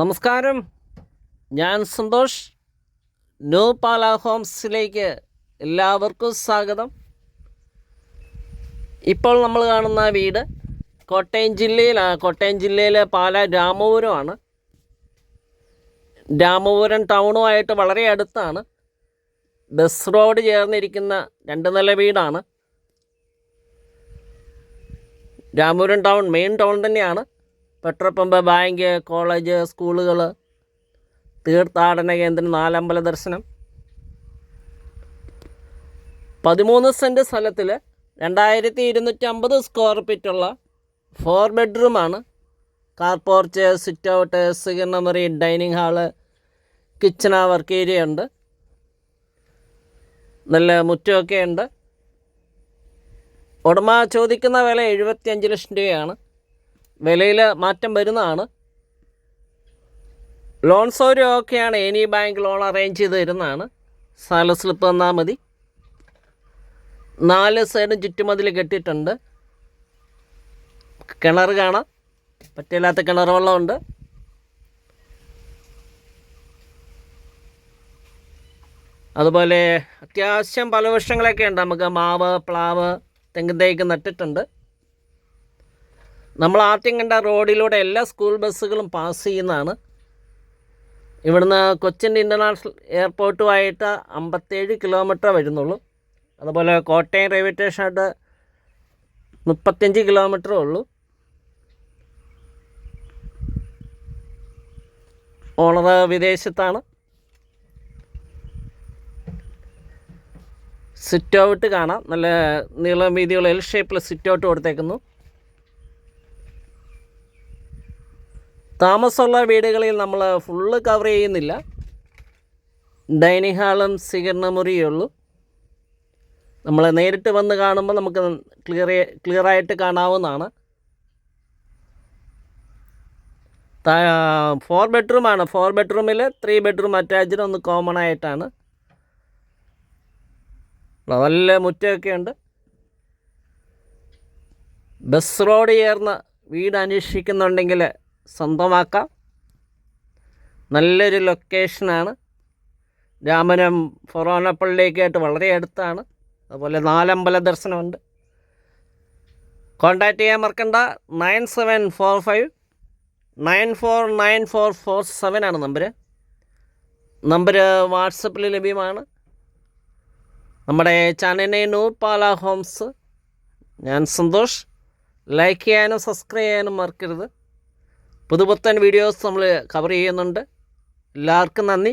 നമസ്കാരം. ഞാൻ സന്തോഷ്. ന്യൂ പാല ഹോംസിലേക്ക് എല്ലാവർക്കും സ്വാഗതം. ഇപ്പോൾ നമ്മൾ കാണുന്ന വീട് കോട്ടയം ജില്ലയിലാണ് കോട്ടയം ജില്ലയിലെ പാല രാമപുരമാണ്. രാമപുരം ടൗണുമായിട്ട് വളരെ അടുത്താണ്. ബസ് റോഡ് ചേർന്നിരിക്കുന്ന രണ്ട് നില വീടാണ്. രാമപുരം ടൗൺ മെയിൻ ടൗൺ തന്നെയാണ്. പെട്രോൾ പമ്പ് ബാങ്ക് കോളേജ് സ്കൂളുകൾ തീർത്ഥാടന കേന്ദ്രം നാലമ്പല ദർശനം. പതിമൂന്ന് സെന്റ് സ്ഥലത്തിൽ രണ്ടായിരത്തി ഇരുന്നൂറ്റി അമ്പത് സ്ക്വയർ ഫീറ്റുള്ള ഫോർ ബെഡ്റൂമാണ് കാർ പോർച്ച് സിറ്റ് ഔട്ട് സിഗർണമറി ഡൈനിങ് ഹാൾ കിച്ചണ വർക്ക് ഏരിയ ഉണ്ട്. നല്ല മുറ്റമൊക്കെ ഉണ്ട്. ഉടമ ചോദിക്കുന്ന വില എഴുപത്തിയഞ്ച് ലക്ഷം രൂപയാണ്. വിലയിൽ മാറ്റം വരുന്നതാണ്. ലോൺ സൗകര്യമൊക്കെയാണ് എനി ബാങ്ക് ലോൺ അറേഞ്ച് ചെയ്ത് തരുന്നതാണ്. സ്ഥല സ്ലിപ്പ് തന്നാൽ മതി. നാല് സൈഡും ചുറ്റുമതിൽ കെട്ടിയിട്ടുണ്ട്. കിണർ കാണാം. പറ്റില്ലാത്ത കിണർ വെള്ളമുണ്ട്. അതുപോലെ അത്യാവശ്യം പല വൃക്ഷങ്ങളൊക്കെ ഉണ്ട്. നമുക്ക് മാവ് പ്ലാവ് തെങ്ങിൻ തേക്ക് നട്ടിട്ടുണ്ട്. നമ്മൾ ആദ്യം കണ്ട റോഡിലൂടെ എല്ലാ സ്കൂൾ ബസ്സുകളും പാസ് ചെയ്യുന്നതാണ്. ഇവിടുന്ന് കൊച്ചിൻ ഇന്റർനാഷണൽ എയർപോർട്ടുമായിട്ട് അമ്പത്തേഴ് കിലോമീറ്റർ വരുന്നുള്ളൂ. അതുപോലെ കോട്ടയം റെയിൽവേ സ്റ്റേഷനായിട്ട് മുപ്പത്തഞ്ച് കിലോമീറ്ററേ ഉള്ളൂ. ഓണർ വിദേശത്താണ്. സിറ്റ് ഔട്ട് കാണാം. നല്ല നീളം വീതിയുള്ള എൽ ഷേപ്പിൽ സിറ്റ് ഔട്ട് കൊടുത്തേക്കുന്നു. താമസമുള്ള വീടുകളിൽ നമ്മൾ ഫുള്ള് കവർ ചെയ്യുന്നില്ല. ഡൈനിങ് ഹാളും സ്വീകരണ മുറിയേ ഉള്ളൂ. നമ്മൾ നേരിട്ട് വന്ന് കാണുമ്പോൾ നമുക്ക് ക്ലിയർ ക്ലിയറായിട്ട് കാണാവുന്നതാണ്. ഫോർ ബെഡ്റൂമാണ് ഫോർ ബെഡ്റൂമിൽ ത്രീ ബെഡ്റൂം അറ്റാച്ച്ഡ് ഒന്ന് കോമൺ ആയിട്ടാണ്. നല്ല മുറ്റമൊക്കെ ഉണ്ട്. ബസ് റോഡ് ചേർന്ന വീട് അന്വേഷിക്കുന്നുണ്ടെങ്കിൽ സ്വന്തമാക്കാം. നല്ലൊരു ലൊക്കേഷനാണ് രാമനം ഫൊറോനപ്പള്ളിയൊക്കെയായിട്ട് വളരെ അടുത്താണ്. അതുപോലെ നാലമ്പല ദർശനമുണ്ട്. കോൺടാക്റ്റ് ചെയ്യാൻ മറക്കണ്ട. Nine seven four five nine four nine four four seven ആണ് നമ്പർ നമ്പർ വാട്സപ്പിൽ ലഭ്യമാണ്. നമ്മുടെ ചാനലിനെ നൂ പാല ഹോംസ്. ഞാൻ സന്തോഷ്. ലൈക്ക് ചെയ്യാനും സബ്സ്ക്രൈബ് ചെയ്യാനും മറക്കരുത്. പുതുപുത്തൻ വീഡിയോസ് നമ്മൾ കവർ ചെയ്യുന്നുണ്ട്. എല്ലാവർക്കും നന്ദി.